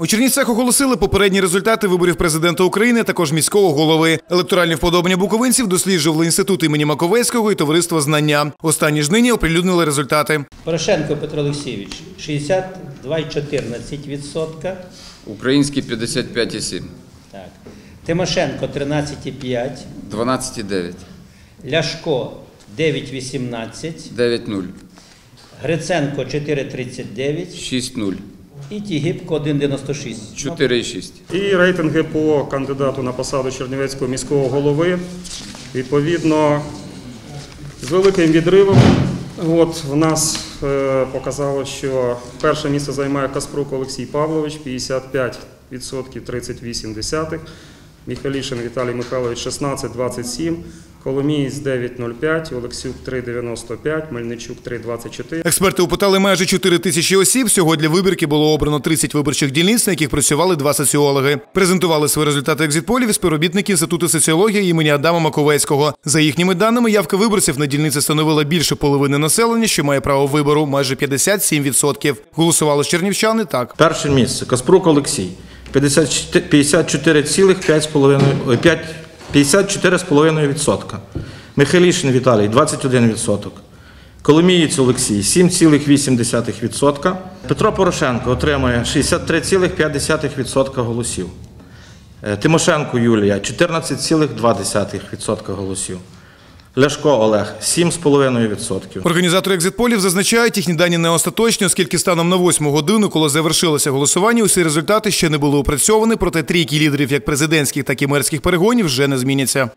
У Чернівцях оголосили попередні результати виборів президента України, також міського голови. Електоральні вподобання буковинців досліджували інститут імені Маковецького і товариство знання. Останні ж нині оприлюднили результати. Порошенко Петро Олексійович 62,14%. Український 55,7, Так. Тимошенко 13,5%. 12,9, Ляшко 9,18%. 9,0, Гриценко 4,39%. 6,0, І Тігіпко 1,96%. 4,6. І рейтинги по кандидату на посаду Чернівецького міського голови відповідно з великим відривом. От в нас е, показало, що перше місце займає Каспрук Олексій Павлович 55% 38 Міхалішин Віталій Михайлович 16,27, Коломієць 9,05, Олексюк 3,95, Мельничук 3,24. Експерти опитали майже 4 тисячі осіб. Всього для вибірки було обрано 30 виборчих дільниць, на яких працювали два соціологи. Презентували свої результати екзитполів і співробітники інституту соціології імені Адама Маковецького. За їхніми даними, явка виборців на дільниці становила більше половини населення, що має право вибору майже 57%. Голосували чернівчани так. Перше місце Каспрук Олексій 54,5,5%. 54,5%. Михайлішин Віталій 21%. Коломієць Олексій 7,8%. Петро Порошенко отримує 63,5% голосів. Е, Тимошенко Юлія 14,2% голосів. Ляшко Олег 7,5%. Організатори екзитполів зазначають, їхні дані не остаточні, оскільки станом на 8 годину, коли завершилося голосування, усі результати ще не були опрацьовані, проте трійки лідерів як президентських, так і мерських перегонів вже не зміняться.